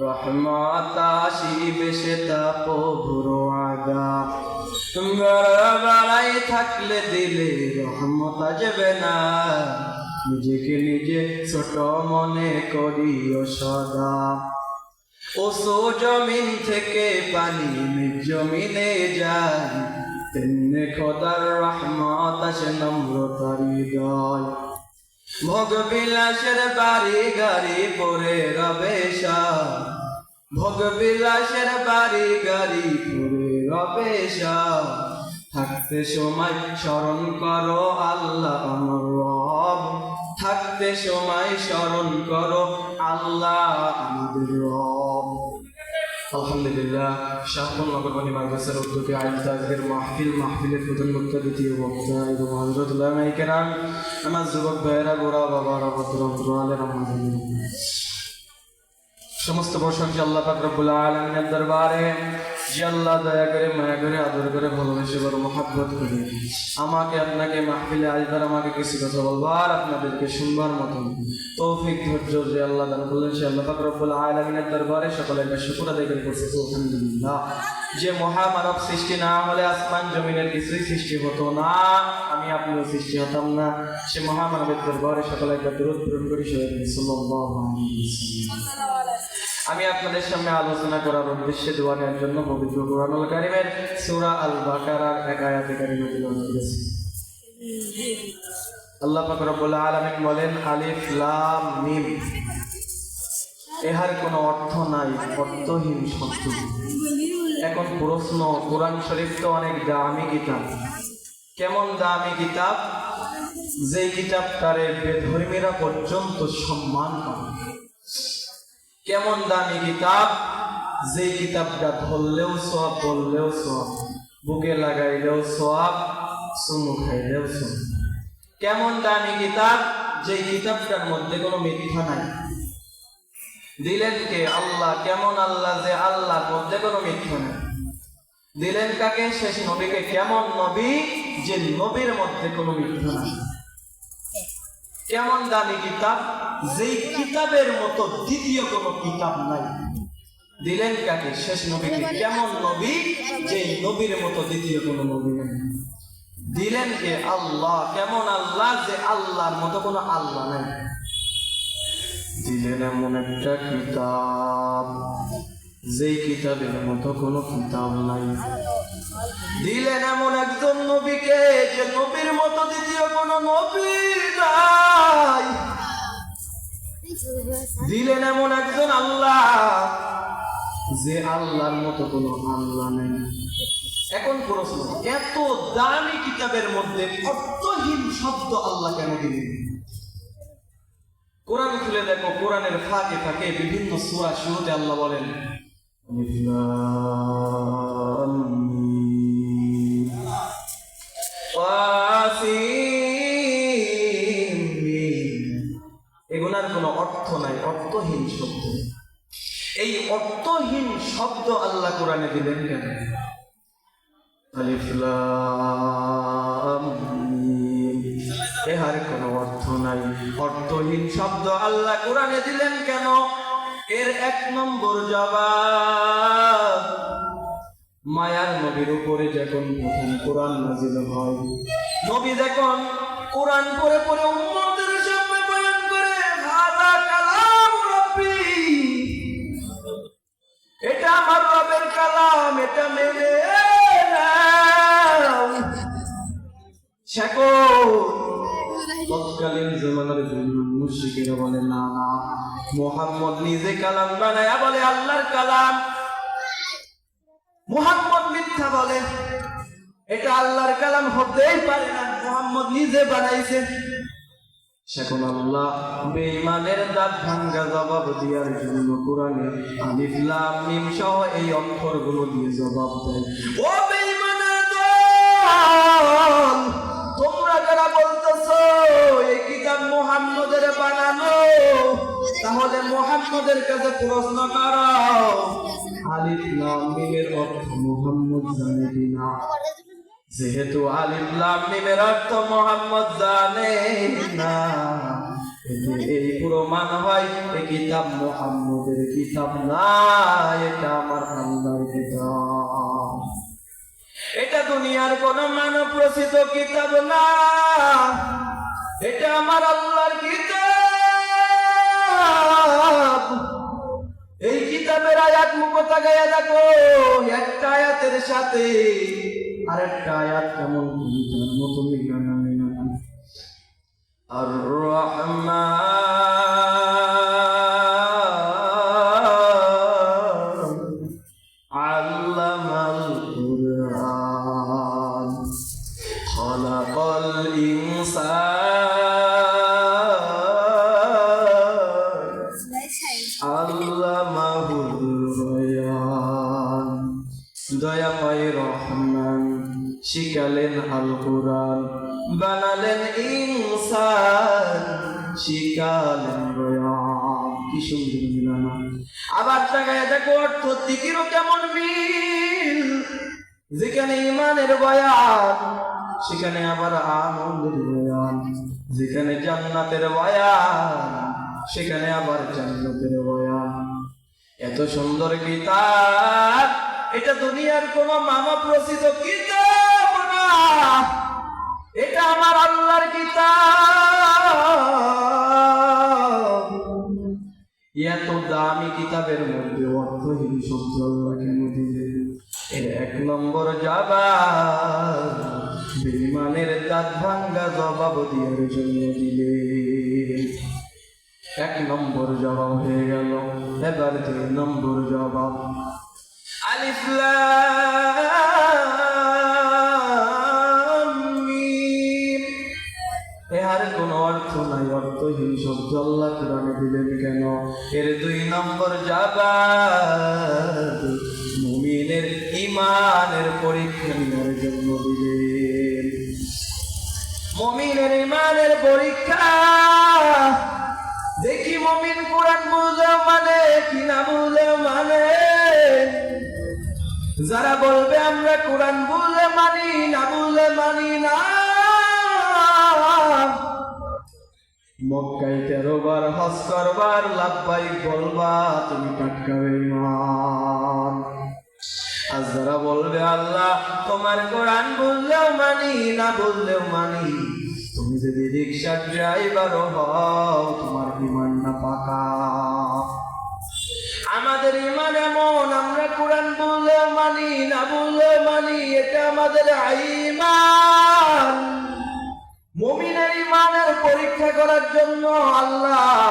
রহমত আসিবে সে তা প্রভুর আগা। বাড়াই থাকলে দিলে রহমত আসবে না। নিজেকে নিজে ছোট মনে করিও সদা। ওসো জমিন থেকে পানি জমিনে যায়। তেমনি খোদার রহমত আসে নম্রতার হৃদয়। ভোগ বিলাসের বাড়ি গাড়ি পরে রবেশা ভোগ বিলাসের বাড়ি গাড়ি পরে রবেশা থাকতে সময় স্মরণ করো আল্লাহ আমার রব। থাকতে সময় স্মরণ করো আল্লাহ আমাদের রব। আলহামদুলিল্লাহ শাহপুর নগরবাণী মাদ্রাসার উদ্যোগে আয়োজিত আজকের মাহফিল, মাহফিলের প্রধান বক্তা, দ্বিতীয় বক্তা এবং হজরতুল্লাহ নাইকেরাম আমার যুবক ভাইয়েরা গোড়া বাবা ভদ্র রহমান সমস্ত প্রশংসা আল্লাহ পাক আলামিনের দরবারে। আল্লাহ দয়া করে, মায়া করে, আদর করে, ভালোবেসে বড় মহাব্বত করে। আমাকে আপনাকে মাহফিলে আসবার, আমাকে কিছু কথা বলবার, আপনাদেরকে শুনবার মতন তৌফিক ধৈর্য যে আল্লাহ দান করলেন, সে আল্লাহ পাক রব্বুল দরবারে শুকর আদায় করে করছে আলহামদুলিল্লাহ। যে মহামানব সৃষ্টি না হলে আসমান জমিনের কিছুই সৃষ্টি হতো না, আমি আপনিও সৃষ্টি হতাম না। সে মহামানবের দরবারে সকলের কাছে দূরত পূরণ করি সবাই আমি আপনাদের সামনে আলোচনা করার উদ্দেশ্যে দোয়া নেওয়ার জন্য পবিত্র কোরআনুল কারিমের সূরা আল বাকারার এক আয়াতে কারিমে করেছি। আল্লাহ পাক রব্বুল আলামিন বলেন, আলিফ, লাম, মিম। এহার কোনো অর্থ নাই, অর্থহীন শব্দ। এখন প্রশ্ন, কোরআন শরীফ তো অনেক দামি কিতাব। কেমন দামি কিতাব? যেই কিতাবটারে বেধর্মীরা পর্যন্ত সম্মান করে। কেমন দামি কিতাব? যে কিতাবটা ধরলেও সব বললেও সব বুকে লাগাইলেও সব চুমু খাইলেও সব কেমন দামি কিতাব? যে কিতাবটার মধ্যে কোনো মিথ্যা নাই। দিলেন কে? আল্লাহ, কেমন আল্লাহ যে আল্লাহর মধ্যে কোনো মিথ্যা নাই। দিলেন কাকে? শেষ নবীকে। কেমন নবী? যে নবীর মধ্যে কোনো মিথ্যা নাই। কেমন দামি কিতাব? যেই কিতাবের মতো দ্বিতীয় কোনো কিতাব নাই। দিলেন কাকে? শেষ নবীকে। কেমন নবী? যে নবীর মতো দ্বিতীয় কোনো নবী নাই। দিলেন কে? আল্লাহ। কেমন আল্লাহ? যে আল্লাহর মতো কোনো আল্লাহ নাই। দিলেন এমন একটা কিতাব, যেই কিতাবের মতো কোনো কিতাব নাই। দিলেন এমন একজন নবীকে যে নবীর মতো দ্বিতীয় কোনো নবী নাই। দিলেন এমন একজন আল্লাহ যে আল্লাহর মতো কোনো আল্লাহ নেই। এখন প্রশ্ন, এত দামি কিতাবের মধ্যে অর্থহীন শব্দ আল্লাহ কেন দিলেন? কোরআন খুলে দেখো, কোরআনের ফাঁকে ফাঁকে বিভিন্ন সূরা শুরুতে আল্লাহ বলেন এগুলার কোনো অর্থ নাই, অর্থহীন শব্দ। এই অর্থহীন শব্দ আল্লাহ কোরআনে দিলেন কেন। এহার কোনো অর্থ নাই, অর্থহীন শব্দ আল্লাহ কোরআনে দিলেন কেন? এর এক নম্বর জবাব, মায়ার নবীর উপরে যখন প্রথম কোরআন নাজিল হয়, নবী যখন কোরআন পরে পড়ে উম্মতের আমার রবের কালাম এটা মেনে তৎকালীন জমানার মুশরিকেরা বলে, না না, মোহাম্মদ নিজে কালাম বানায়া বলে, আল্লাহর কালাম। মুহাম্মদ মিথ্যা বলে, এটা আল্লাহর কালাম হতেই পারে না, মুহাম্মদ নিজে বানাইছে। সেখন আল্লাহ বেঈমানের দাঁত ভাঙ্গা জবাব দেওয়ার জন্য কোরআনে আলিফ লাম মিম সহ এই অক্ষরগুলো দিয়ে জবাব দেয়। ও বেঈমান দল তোমরা যারা বলতেছো এই কিতাব মোহাম্মদের বানানো, তাহলে মোহাম্মদের কাছে প্রশ্ন করো। আলিফ লাম মিমের অর্থ মোহাম্মদ জানে কিনা? যেহেতু আলিম লাম মিমের অর্থ মোহাম্মদ জানে না। এই প্রমাণ হয় এই কিতাব মোহাম্মদের কিতাব না, এটা আমার আল্লাহর কিতাব। এটা দুনিয়ার কোন মানব রচিত কিতাব না, এটা আমার আল্লাহর কিতাব। এই কিতাবের আয়াত মুখ তাকাইয়া দেখো, একটা আয়াতের সাথে আরেকটা আয়াত কেমন জন্ম তুমি আর রহমান। আল্লামা কি সুন্দর আবার দিকিরও কেমন মিল যেখানে ইমানের বয়ান সেখানে আবার আনন্দের বয়ান যেখানে জান্নাতের বয়ান সেখানে আবার জান্নাতের বয়ান এত সুন্দর কিতাব এটা দুনিয়ার কোন মানব রচিত কিতাব না। এটা আমার আল্লাহর কিতাব। এত দামি কিতাবের মধ্যে অর্থহীন শব্দ কেন দিলেন? এর এক নম্বর জবাব বেইমানের দাঁত ভাঙ্গা জবাব দিয়ার জন্য দিলে এক নম্বর জবাব হয়ে গেল। এবার দুই নম্বর জবাব। আলিফ শব্দ আল্লাহ কোরআনে দিলেন কেন? এর দুই নম্বর জবাব মুমিনের ইমানের পরীক্ষা নেওয়ার জন্য দিলেন। মমিনের ইমানের পরীক্ষা। দেখি মমিন কোরআন বুঝে মানে কি না বুঝে মানে? যারা বলবে আমরা কোরআন বুঝে মানি না বুঝে মানি না। মক্কাই তেরো বার হস করবার লাভবাই বলবা, তুমি টাটকা ইমান আর যারা বলবে, আল্লাহ, তোমার কোরআন বললেও মানি, না বললেও মানি, তুমি যদি রিক্সার ড্রাইভারও হও, তোমার ইমান না পাকা। আমাদের ইমান এমন, আমরা কোরআন বললেও মানি, না বললেও মানি, এটা আমাদের ইমান মুমিনের ইমানের পরীক্ষা করার জন্য আল্লাহ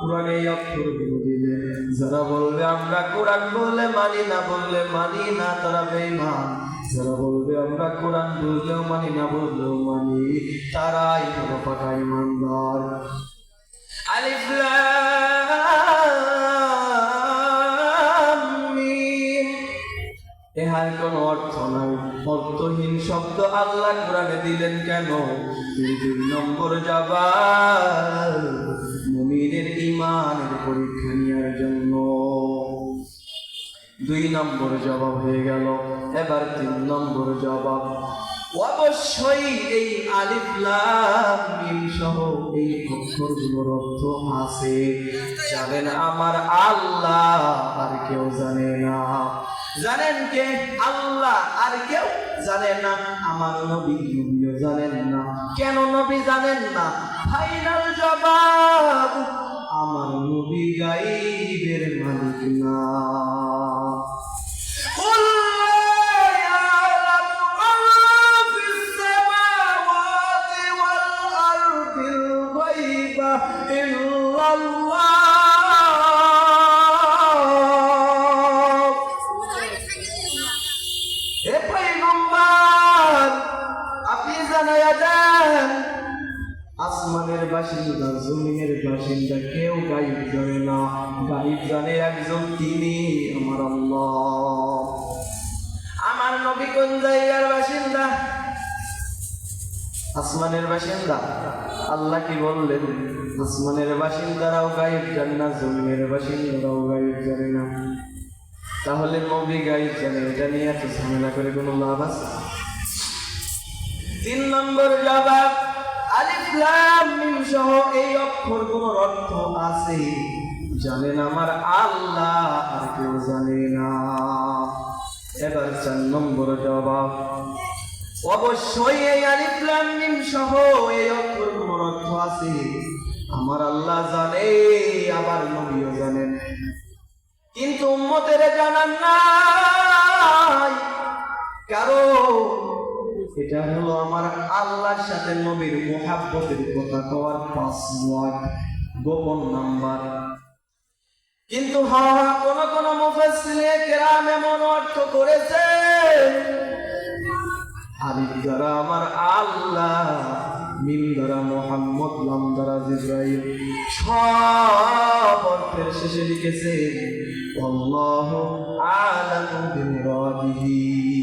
কোরআনে এই অক্ষরগুলো দিলেন। যারা বলবে আমরা কোরআন বললে মানি না বললে মানি না, তারা বেঈমান। যারা বলবে আমরা কোরআন বললেও মানি না বললেও মানি, তারাই হলো পাকা ইমানদার আলিফ লাম মিম। এহার কোনো অর্থহীন শব্দ আল্লাহ কোরআনে দিলেন কেন? দুই নম্বর জবাব মুমিনের ইমানের পরীক্ষা নেওয়ার জন্য। দুই নম্বর জবাব হয়ে গেল, এবার তিন নম্বর জবাব। অবশ্যই এই আলিফ, লাম, মিম সহ এই অক্ষরগুলোর অর্থ আছে। জানেন আমার আল্লাহ, আর কেউ জানে না। জানেন কে? আল্লাহ, আর কেউ জানে না, আমার নবী নবীও জানেন না। কেন নবী জানেন না? ফাইনাল জবাব, আমার নবী গাইবের জমিনের বাসিন্দা কেউ গাইব জানে না। গাইব জানে একজন তিনি আমার আল্লাহ। আমার নবী কোন জায়গার বাসিন্দা? আসমানের বাসিন্দা? আল্লাহ কি বললেন? আসমানের বাসিন্দারাও গায়েব জানে না জমিনের বাসিন্দারাও গায়েব জানে না। তাহলে নবী গায়েব জানে, এটা নিয়ে এত ঝামেলা করে কোনো লাভ আছে? তিন নম্বর জবাব আলিফ লাম মিম সহ এই অক্ষর কোন অর্থ আছে, জানেন আমার আল্লাহ আর কেউ জানে না। এবার চার নম্বর জবাব। অবশ্যই এই আলিফ লাম মিম সহ এই অক্ষর কোন অর্থ আছে, আমার আল্লাহ জানে আবার নবীও জানেন। কিন্তু উম্মতের জানান নাই, কারণ এটা হলো আমার আল্লাহর সাথে নবীর মোহাব্বতের কথা কওয়ার পাসওয়ার্ড গোপন নাম্বার। কিন্তু হা হা কোন কোন মুফাসসিরে কেরাম এমন অর্থ করেছে আলিফ দ্বারা আমার আল্লাহ, মিম দ্বারা মোহাম্মদ, লাম দ্বারা জিব্রাইল, সব অর্থের শেষে লিখেছে, আল্লাহ আলামু বিমুরাদিহি